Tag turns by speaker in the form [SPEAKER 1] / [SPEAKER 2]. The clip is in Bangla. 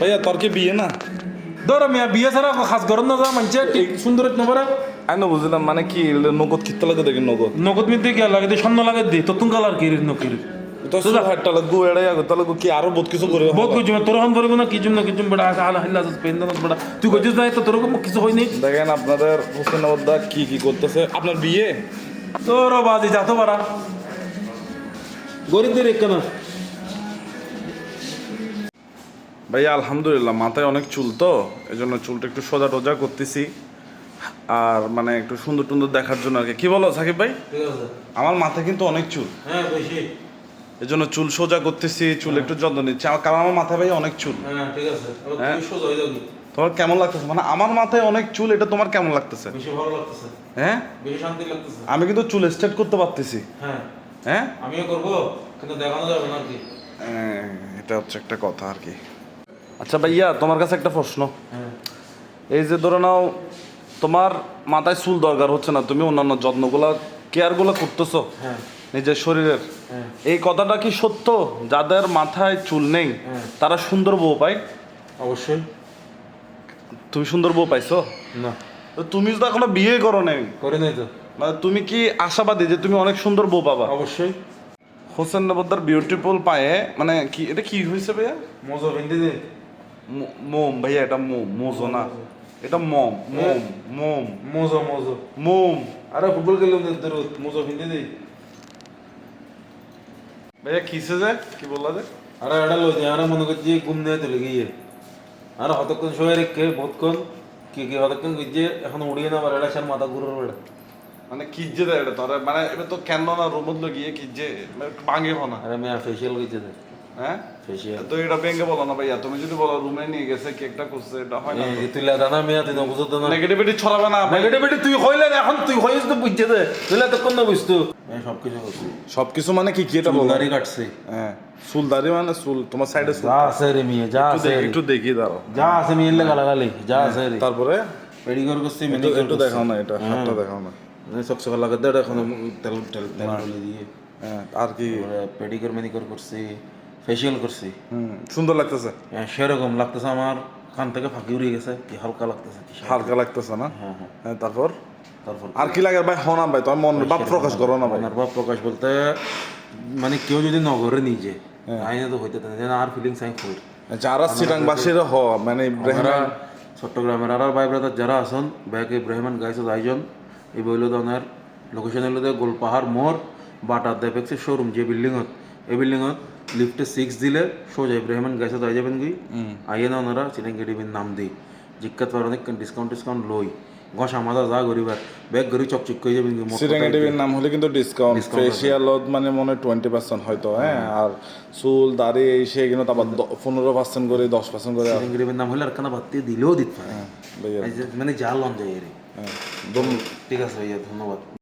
[SPEAKER 1] ভাইয়া তোর কি বিয়ে না
[SPEAKER 2] ধরো মিয়া বিয়ে ছাড়া কাজ করেন না যা মানছে সুন্দর নম্বরে
[SPEAKER 1] আমি না বুঝলাম মানে কি নগদ কিত্তা লাগে দেখি নগদ
[SPEAKER 2] নগদ মিদ্যে গিয়া লাগে দিয়ে স্বর্ণ লাগে দি তো তুম কালার কিরির নকির
[SPEAKER 1] তো সুলা হাটটা লাগু এড়াই আগো তাহলে কি আরও বহুত কিছু করে
[SPEAKER 2] বহুত কিছু তোর পরে না কিছু না কিছু বড় আছে আলা হিল্লা পেন না বড় তুই কইছিস না তো তোর কিছু হয়নি
[SPEAKER 1] দেখেন আপনাদের হোসেন আবদ্দা কি কি করতেছে আপনার বিয়ে
[SPEAKER 2] তোর বাজি যা তো বাড়া গরিবদের একখানা
[SPEAKER 1] ভাইয়া আলহামদুলিল্লাহ মাথায় অনেক চুল তো এই জন্য চুলটা একটু সোজা টোজা করতেছি। আর মানে একটু সুন্দর টুন্দর দেখার জন্য আর কি। কি বলো সাকিব ভাই? আমার মাথায় কিন্তু অনেক চুল।
[SPEAKER 2] হ্যাঁ বেশি।
[SPEAKER 1] এই জন্য চুল সোজা করতেছি চুল একটু যত্ন নিচ্ছি। আমার কারণ আমার মাথায় ভাই অনেক চুল।
[SPEAKER 2] হ্যাঁ ঠিক আছে।
[SPEAKER 1] হ্যাঁ।
[SPEAKER 2] সোজা হয়ে যাবি
[SPEAKER 1] তোমার কেমন লাগতেছে? মানে আমার মাথায় অনেক চুল এটা তোমার কেমন লাগতেছে?
[SPEAKER 2] বেশি ভালো লাগতেছে।
[SPEAKER 1] হ্যাঁ?
[SPEAKER 2] বেশি শান্তি লাগতেছে।
[SPEAKER 1] আমি কিন্তু চুল স্ট্রেট করতে পারতেছি।
[SPEAKER 2] হ্যাঁ।
[SPEAKER 1] হ্যাঁ?
[SPEAKER 2] আমিও করব কিন্তু দেখানো যাবে না আর কি।
[SPEAKER 1] হ্যাঁ, এটা হচ্ছে একটা কথা আর কি। আচ্ছা ভাইয়া তোমার কাছে একটা প্রশ্ন।
[SPEAKER 2] হ্যাঁ।
[SPEAKER 1] এই যে ধরে নাও তোমার মাথায় চুল দরকার হচ্ছে না তুমি অন্যান্য যত্নগুলা কেয়ারগুলো করতেছো
[SPEAKER 2] হ্যাঁ।
[SPEAKER 1] নিজের শরীরের।
[SPEAKER 2] হ্যাঁ।
[SPEAKER 1] এই কথাটা কি সত্য? যাদের মাথায় চুল নেই। তারা সুন্দর বউ পায়?
[SPEAKER 2] অবশ্যই।
[SPEAKER 1] তুমি সুন্দর বউ পাইছো?
[SPEAKER 2] না।
[SPEAKER 1] তুমি তো এখনও বিয়ে করো নাই
[SPEAKER 2] করে নাই তো।
[SPEAKER 1] মানে তুমি কি আশাবাদী যে তুমি অনেক সুন্দর বউ পাবা?
[SPEAKER 2] অবশ্যই।
[SPEAKER 1] হোসেন নবদ্দার বিউটিফুল পায়ে মানে কি এটা কি হয়েছে ভাইয়া?
[SPEAKER 2] মজা ভিন্দি
[SPEAKER 1] মোম ভাইয়া এটা মোম মোজো না। এটা মম মোম মোম।
[SPEAKER 2] মজা মজা।
[SPEAKER 1] মোম।
[SPEAKER 2] আরে ফুটবল খেললাম তোর মজা ভিন্দি দে।
[SPEAKER 1] ভাইয়া কিসে যে কি বললা যে?
[SPEAKER 2] আরে এটা লই যে আরে মনে করছি ঘুম নিয়ে তুলে গিয়ে। আর হতক্ষণ শোয়ে রেখে বহুতক্ষণ কি কি হতক্ষণ গিয়ে এখন উড়িয়ে না পারে এটা সার মাথা ঘুরে বেড়া।
[SPEAKER 1] মানে কি যে দেয় এটা তোর মানে এবার তো কেন না রুমত গিয়ে কি যে মানে ভাঙে না
[SPEAKER 2] আরে মেয়া ফেসিয়াল গেছে দে
[SPEAKER 1] হ্যাঁ? তো এটা ভেঙে বলো না ভাইয়া। তুমি যদি বলো রুমে নিয়ে গেছে কেকটা করছে এটা হয় না
[SPEAKER 2] তুই লাগা না তুই বুঝত না।
[SPEAKER 1] নেগেটিভিটি ছড়াবে না
[SPEAKER 2] নেগেটিভিটি তুই হইলে এখন তুই হইস তো বুঝছে দে তুই এতক্ষণ না বুঝতো সব
[SPEAKER 1] সবকিছু মানে কি কি এটা বলো?
[SPEAKER 2] দাড়ি কাটছে।
[SPEAKER 1] হ্যাঁ। চুল দাড়ি মানে চুল তোমার সাইডে চুল।
[SPEAKER 2] যা আছে রে মেয়ে যা আছে
[SPEAKER 1] একটু দেখি দাঁড়ো
[SPEAKER 2] যা আছে মেয়ে লাগা লাগালি যা আছে রে।
[SPEAKER 1] তারপরে?
[SPEAKER 2] করছি
[SPEAKER 1] একটু দেখাও না এটা হাতটা দেখাও না।
[SPEAKER 2] চকচকা লাগা এখন তেল তেল তেল দিয়ে।
[SPEAKER 1] হ্যাঁ আর কি?
[SPEAKER 2] পেডিকিউর মেনিকিউর করছি। ফেসিয়াল করছি।
[SPEAKER 1] হুম সুন্দর লাগতেছে।
[SPEAKER 2] হ্যাঁ, সেরকম লাগতেছে আমার কান থেকে ফাঁকি উড়ে গেছে কি হালকা লাগতেছে
[SPEAKER 1] হালকা লাগতেছে না?
[SPEAKER 2] হ্যাঁ হ্যাঁ।
[SPEAKER 1] হ্যাঁ তারপর?
[SPEAKER 2] তারপর
[SPEAKER 1] আর কি লাগে ভাই? হনা ভাই তোমার মন ভাব প্রকাশ করো না ভাই।
[SPEAKER 2] ভাব প্রকাশ বলতে মানে কেউ যদি নগরে নিজে আইনে তো হইতে থাকে আর ফিলিংস আমি ফুল
[SPEAKER 1] যারা চিটাংবাসীর হ মানে ইব্রাহিম
[SPEAKER 2] চট্টগ্রামের আর ভাই ব্রাদার যারা আছেন ব্যাগ ইব্রাহিমান গাইছে আয়োজন এই বইল দনের লোকেশন হলো গোল পাহাড় মোড় বাটা দেপেক্সের শোরুম যে বিল্ডিংত এই বিল্ডিংত লিফটে সিক্স দিলে সোজা ইব্রাহিমান গাইছে আই যাবেন কি? আইয়ে না ওনারা চিটাঙ্গেটিভির নাম দিই। জিজ্ঞাত পার অনেক ডিসকাউন্ট ডিসকাউন্ট লই। ঘষা মাজা যা গরিবার ব্যাগ গরি চকচক করে যাবেন
[SPEAKER 1] টিভির নাম হলে কিন্তু ডিসকাউন্ট ফেসিয়াল মানে মনে টোয়েন্টি পার্সেন্ট হয়তো হ্যাঁ? আর চুল দাড়ি এই সে কিন্তু আবার পনেরো পার্সেন্ট করে দশ পার্সেন্ট করে।
[SPEAKER 2] নাম হলে আর কানা বাদ দিলেও দিতে পারে।
[SPEAKER 1] ভাইয়া
[SPEAKER 2] এই যে মানে যা লন যায় রে
[SPEAKER 1] হ্যাঁ।
[SPEAKER 2] ঠিক আছে ভাইয়া ধন্যবাদ।